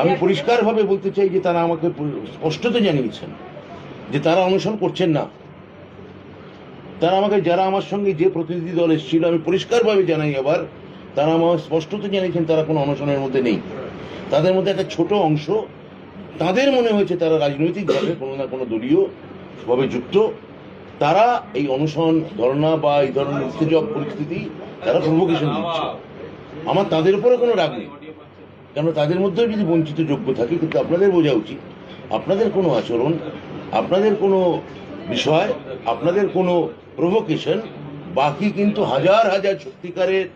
আমি পরিষ্কারভাবে বলতে চাই যে তারা আমাকে স্পষ্টত জানিয়েছেন যে তারা অনুসরণ করছেন না। তারা আমাকে, যারা আমার সঙ্গে যে প্রতিনিধি দল এসেছিল, আমি পরিষ্কারভাবে জানাই আবার, তারা আমাকে স্পষ্টত জানিয়েছেন তারা কোনো অনশনের মধ্যে নেই। তাদের মধ্যে একটা ছোট অংশ, তাদের মনে হয়েছে তারা রাজনৈতিকভাবে কোনো না কোনো দলীয় ভাবে যুক্ত। তারা এই অনশন ধর্ণা বা এই ধরনের উত্তেজক পরিস্থিতি তারা প্রভোকেশন দিচ্ছে। আমার তাদের উপরে কোনো রাগ নেই। কেন তাদের মধ্যেও যদি বঞ্চিত যোগ্য থাকে, কিন্তু আপনাদের বোঝা উচিত। আপনাদের কোনো আচরণ, আপনাদের কোনো বিষয়, আপনাদের কোনো প্রভোকেশন বাকি কিন্তু হাজার হাজার সত্যিকারের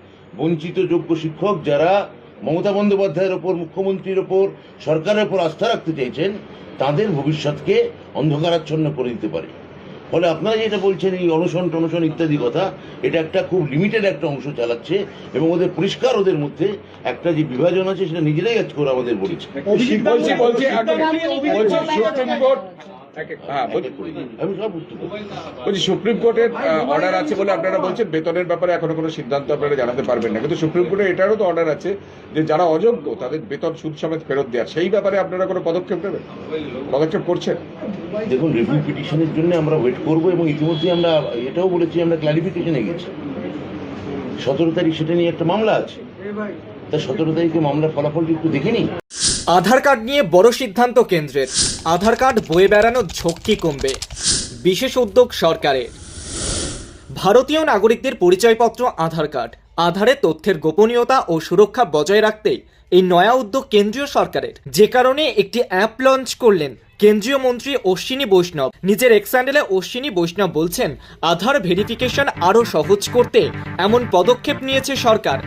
বঞ্চিত যোগ্য শিক্ষক যারা মমতা বন্দ্যোপাধ্যায়ের ওপর, মুখ্যমন্ত্রীর ওপর, সরকারের ওপর আস্থা রাখতে চাইছেন, তাদের ভবিষ্যৎকে অন্ধকারাচ্ছন্ন করে দিতে পারে। ফলে আপনারা যেটা বলছেন এই অনশন টনশন ইত্যাদি কথা এটা একটা খুব লিমিটেড একটা অংশ চালাচ্ছে এবং ওদের পরিষ্কার ওদের মধ্যে একটা যে বিভাজন আছে সেটা নিজেরাই আজকে করে আমাদের বলেছে। বলছি সুপ্রিম হ্যাঁ বলছি। সুপ্রিম কোর্টের অর্ডার আছে বলে আপনারা বলছেন বেতনের ব্যাপারে এখনও কোনো সিদ্ধান্ত আপনারা জানাতে পারবেন না। কিন্তু সুপ্রিম কোর্টের এটারও তো অর্ডার আছে যে যারা অযোগ্য তাদের বেতন সুদ সমেত ফেরত দেওয়ার সেই ব্যাপারে আপনারা কোনো পদক্ষেপ নেবেন? পদক্ষেপ করছেন? দেখুন রিভিউ পিটিশনের জন্য আমরা ওয়েট করব এবং ইতিমধ্যে আমরা এটাও বলেছি আমরা ক্লারিফিকেশনে গেছি। সতেরো তারিখ সেটা নিয়ে একটা মামলা আছে। তা সতেরো তারিখে মামলার ফলাফলটি একটু দেখে নিই। আধার কার্ড নিয়ে বড় সিদ্ধান্ত কেন্দ্রের। আধার কার্ড বয়ে বেড়ানোর ঝক্কি কমবে, বিশেষ উদ্যোগ সরকারের। ভারতীয় নাগরিকদের পরিচয়পত্র, আধার কার্ড, আধারে তথ্যের গোপনীয়তা ও সুরক্ষা বজায় রাখতেই এই নয়া উদ্যোগ কেন্দ্রীয় সরকারের। যে কারণে একটি অ্যাপ লঞ্চ করলেন কেন্দ্রীয় মন্ত্রী অশ্বিনী বৈষ্ণব। নিজের এক্স হ্যান্ডেলে অশ্বিনী বৈষ্ণব বলছেন, আধার ভেরিফিকেশন আরও সহজ করতে এমন পদক্ষেপ নিয়েছে সরকার।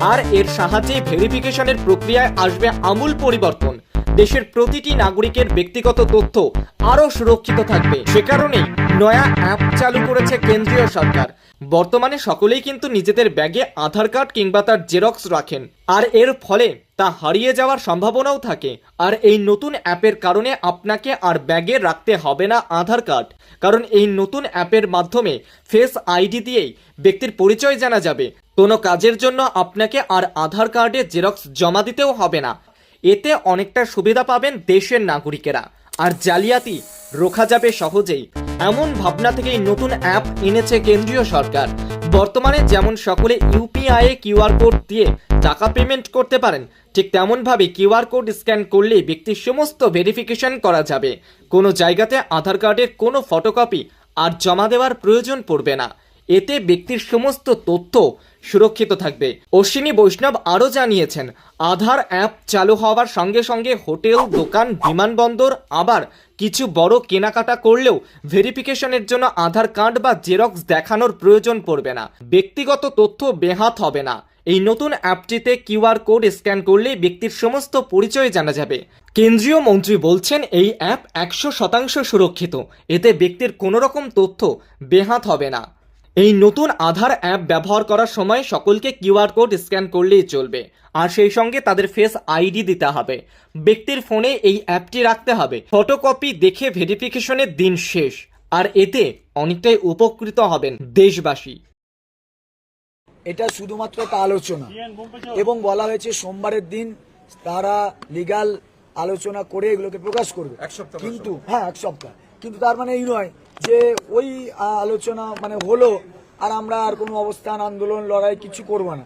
আর এর সাহায্যে ভেরিফিকেশনের প্রক্রিয়ায় আসবে আমূল পরিবর্তন। দেশের প্রতিটি নাগরিকের ব্যক্তিগত তথ্য আরও সুরক্ষিত থাকবে। সে কারণেই নয়া অ্যাপ চালু করেছে কেন্দ্রীয় সরকার। বর্তমানে সকলেই কিন্তু নিজেদের ব্যাগে আধার কার্ড কিংবা তার জেরক্স রাখেন। আর এর ফলে তা হারিয়ে যাওয়ার সম্ভাবনাও থাকে। আর এই নতুন অ্যাপের কারণে আপনাকে আর ব্যাগে রাখতে হবে না আধার কার্ড। কারণ এই নতুন অ্যাপের মাধ্যমে ফেস আইডি দিয়েই ব্যক্তির পরিচয় জানা যাবে। কোনো কাজের জন্য আপনাকে আর আধার কার্ডে জেরক্স জমা দিতেও হবে না। এতে অনেকটা সুবিধা পাবেন দেশের নাগরিকেরা। আর জালিয়াতি রোখা যাবে সহজেই। এমন ভাবনা থেকেই নতুন অ্যাপ এনেছে কেন্দ্রীয় সরকার। বর্তমানে যেমন সকলে ইউপিআই এ কিউআর কোড দিয়ে টাকা পেমেন্ট করতে পারেন, ঠিক তেমনভাবে কিউআর কোড স্ক্যান করলে ব্যক্তির সমস্ত ভেরিফিকেশন করা যাবে। কোনো জায়গাতে আধার কার্ডের কোনো ফটোকপি আর জমা দেওয়ার প্রয়োজন পড়বে না। এতে ব্যক্তির সমস্ত তথ্য সুরক্ষিত থাকবে। অশ্বিনী বৈষ্ণব আরও জানিয়েছেন, আধার অ্যাপ চালু হওয়ার সঙ্গে সঙ্গে হোটেল, দোকান, বিমানবন্দর, আবার কিছু বড় কেনাকাটা করলেও ভেরিফিকেশনের জন্য আধার কার্ড বা জেরক্স দেখানোর প্রয়োজন পড়বে না। ব্যক্তিগত তথ্য বেহাত হবে না। এই নতুন অ্যাপটিতে কিউআর কোড স্ক্যান করলেই ব্যক্তির সমস্ত পরিচয় জানা যাবে। কেন্দ্রীয় মন্ত্রী বলছেন, এই অ্যাপ একশো শতাংশ সুরক্ষিত। এতে ব্যক্তির কোনো রকম তথ্য বেহাত হবে না। এই নতুন আধার অ্যাপ ব্যবহার করার সময় সকলকে কিউআর কোড স্ক্যান করলেই চলবে। আর সেই সঙ্গে তাদের ফেস আইডি দিতে হবে। ব্যক্তির ফোনে এই অ্যাপটি রাখতে হবে। ফটোকপি দেখে ভেরিফিকেশনের দিন শেষ। আর এতে অনেকটাই উপকৃত হবেন দেশবাসী। এটা শুধুমাত্র একটা আলোচনা। এবং বলা হয়েছে সোমবারের দিন তারা লিগাল আলোচনা করে এগুলোকে প্রকাশ করবে। এক সপ্তাহ কিন্তু হ্যাঁ এক সপ্তাহ। কিন্তু তার মানে এই নয় যে ওই আলোচনা মানে হলো আর আমরা আর কোনো অবস্থান আন্দোলন লড়াই কিছু করব না।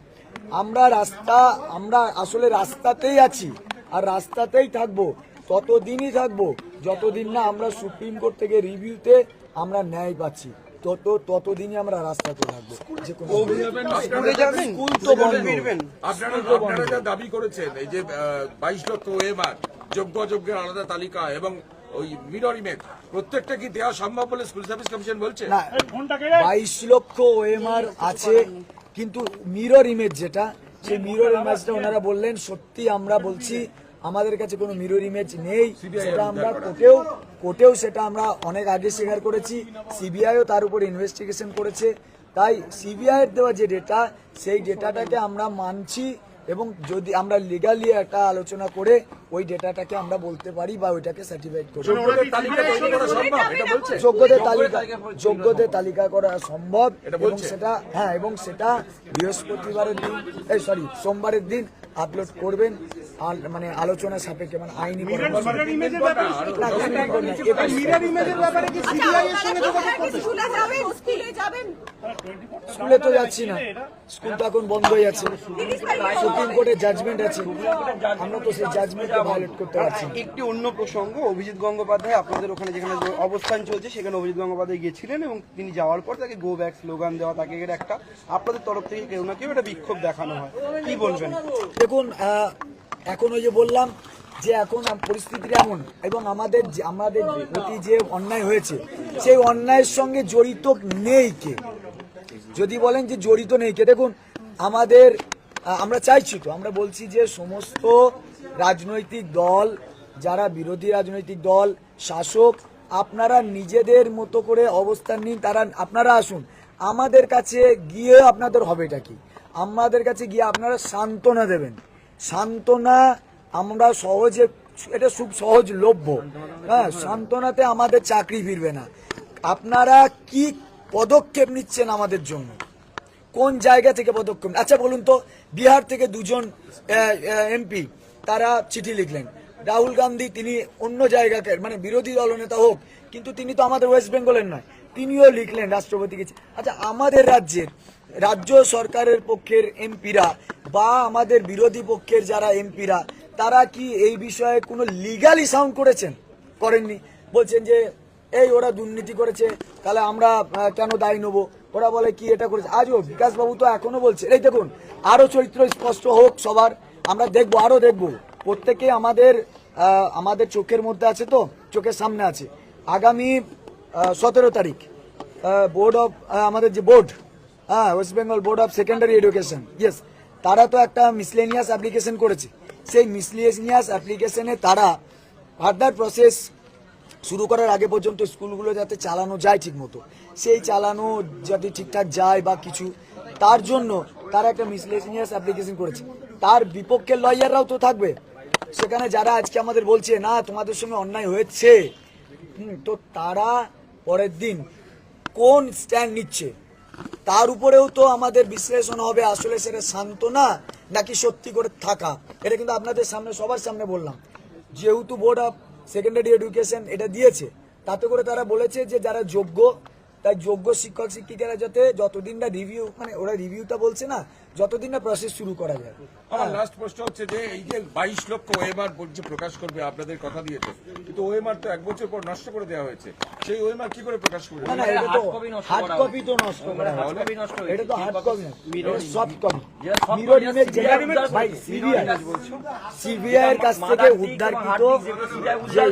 আমরা রাস্তা আমরা আসলে রাস্তাতেই আছি আর রাস্তাতেই থাকব ততদিনই থাকব যতদিন না আমরা সুপ্রিম কোর্ট থেকে রিভিউতে আমরা ন্যায় পাচ্ছি তত ততদিনই আমরা রাস্তাতে থাকব যে কোনো স্কুল তো বন্ধ। আপনারা আপনারা যা দাবি করেছেন এই যে বাইশ লক্ষ ওয়েমার যোগ্য অযোগ্যের আলাদা তালিকা এবং ওই মিরর ইমেজ প্রত্যেকটা কি দেওয়া সম্ভব বলে স্কুল সার্ভিস কমিশন বলছে? না বাইশ লক্ষ ওএমআর আছে কিন্তু মিরর ইমেজ যেটা সেই মিরর ইমেজটা ওনারা বললেন সত্যি আমরা বলছি আমাদের কাছে কোনো মিরর ইমেজ নেই সেটা আমরা কোর্টেও কোর্টেও সেটা আমরা অনেক আগে স্বীকার করেছি সিবিআইও তার উপর ইনভেস্টিগেশন করেছে তাই সিবিআই এর দেওয়া যে ডেটা সেই ডেটাটাকে আমরা মানছি এবং যদি আমরা লিগালি একটা আলোচনা করে ওই ডেটাটাকে আমরা বলতে পারি বা ওইটাকে সার্টিফাইড করি। যোগ্যদের তালিকা করা সম্ভব? এটা বলছে? যোগ্যদের তালিকা করা সম্ভব এবং সেটা হ্যাঁ এবং সেটা বৃহস্পতিবারের দিন এই সরি সোমবারের দিন আপলোড করবেন আর মানে আলোচনা সাপেক্ষে মানে আইনি স্কুলে যাবেন। স্কুলে যাবেন? স্কুলে তো যাচ্ছি না। স্কুল তো এখন বন্ধ হয়ে আছে সুপ্রিম কোর্টের জাজমেন্ট আছে। আমরা তো সেই জাজমেন্টকে ভায়োলেট করতে পারছি একটি অন্য প্রসঙ্গ অভিজিৎ গঙ্গোপাধ্যায় আপনাদের ওখানে যেখানে অবস্থান চলছে সেখানে অভিজিৎ গঙ্গোপাধ্যায় গিয়েছিলেন এবং তিনি যাওয়ার পর তাকে গো ব্যাক স্লোগান দেওয়া তাকে একটা আপনাদের তরফ থেকে কেউ না কেউ একটা বিক্ষোভ দেখানো হয়। কি বলবেন? দেখুন এখন ওই যে বললাম যে এখন পরিস্থিতি এমন এবং আমাদের আমাদের প্রতি যে অন্যায় হয়েছে, সেই অন্যায়ের সঙ্গে জড়িত নেই কে? যদি বলেন যে জড়িত নেই কে? দেখুন, আমাদের আমরা চাইছি তো, আমরা বলছি যে সমস্ত রাজনৈতিক দল, যারা বিরোধী রাজনৈতিক দল, শাসক, আপনারা নিজেদের মতো করে অবস্থান নিন, তারা আপনারা আসুন, আমাদের কাছে গিয়ে আপনাদের হবেটা কি? আমাদের কাছে গিয়ে আপনারা সান্ত্বনা দেবেন। সান্ত্বনা আমরা সহজে, এটা খুব সহজ লভ্য। হ্যাঁ সান্ত্বনাতে আমাদের চাকরি ফিরবে না। আপনারা কি পদক্ষেপ নিচ্ছেন আমাদের জন্য? কোন জায়গা থেকে পদক্ষেপ আচ্ছা বলুন তো, বিহার থেকে দুজন এমপি, তারা চিঠি লিখলেন। রাহুল গান্ধী, তিনি অন্য জায়গাকে মানে বিরোধী দলনেতা হোক, কিন্তু তিনি তো আমাদের ওয়েস্ট বেঙ্গলের নয়, তিনিও লিখলেন রাষ্ট্রপতিকে। আচ্ছা আমাদের রাজ্যের রাজ্য সরকারের পক্ষের এমপিরা বা আমাদের বিরোধী পক্ষের যারা এমপিরা, তারা কি এই বিষয়ে কোনো লিগালি সাউন্ড করেছেন? করেননি। বলছেন যে, এই ওরা দুর্নীতি করেছে, তাহলে আমরা কেন দায়ী নেব? ওরা বলে, কি এটা করেছে? আজও বিকাশ বাবু তো এখনও বলছে। এই দেখুন, আরও চরিত্র স্পষ্ট হোক সবার, আমরা দেখব, আরও দেখব। প্রত্যেকে আমাদের আমাদের চোখের মধ্যে আছে তো, চোখের সামনে আছে। আগামী সতেরো তারিখ বোর্ড অফ আমাদের যে বোর্ড হ্যাঁ West Bengal board of secondary education yes তারা তো একটা মিসলেনিয়াস অ্যাপ্লিকেশন করেছে। সেই মিসলেনিয়াস অ্যাপ্লিকেশনে তারা ফার্দার প্রসেস শুরু করার আগে পর্যন্ত স্কুলগুলো যাতে চালানো যায় ঠিক মতো সেই চালানো যাতে ঠিকঠাক যায় বা কিছু তার জন্য তারা একটা মিসলেনিয়াস অ্যাপ্লিকেশন করেছে। তার বিপক্ষের লয়াররাও তো থাকবে। সেখানে যারা আজকে আমাদের বলছে না তোমাদের সঙ্গে অন্যায় হয়েছে। হুম, তো তারা পরের দিন কোন স্ট্যান্ড নিচ্ছে? তার উপরেও তো আমাদের বিশ্লেষণ হবে, আসলে সেটা শান্ত না, নাকি সত্যি করে থাকা। এটা কিন্তু আপনাদের সামনে, সবার সামনে বললাম। যেহেতু বোর্ড অফ সেকেন্ডারি এডুকেশন এটা দিয়েছে, তাতে করে তারা বলেছে যে যারা যোগ্য তাই যোগ্য শিক্ষক শিক্ষিকারা যাতে যতদিন না রিভিউ মানে ওরা রিভিউটা বলছে না যতদিন না প্রসেস শুরু করা যায় আমার লাস্ট প্রশ্ন হচ্ছে যে এই যে বাইশ লক্ষ ওএমআর বলছে প্রকাশ করবে আপনাদের কথা দিয়েছে কিন্তু ওএমআর তো এক বছর পর নষ্ট করে দেওয়া হয়েছে সেই ওএমআর কি করে প্রকাশ করবে না এটা তো হার্ড কপি তো নষ্ট করা হয়েছে। এটা তো হার্ড কপি না সফট কপি মিরর ইমেজ যেটা ভাই সিবিআই সিবিআই এর কাছ থেকে উদ্ধারকৃত যে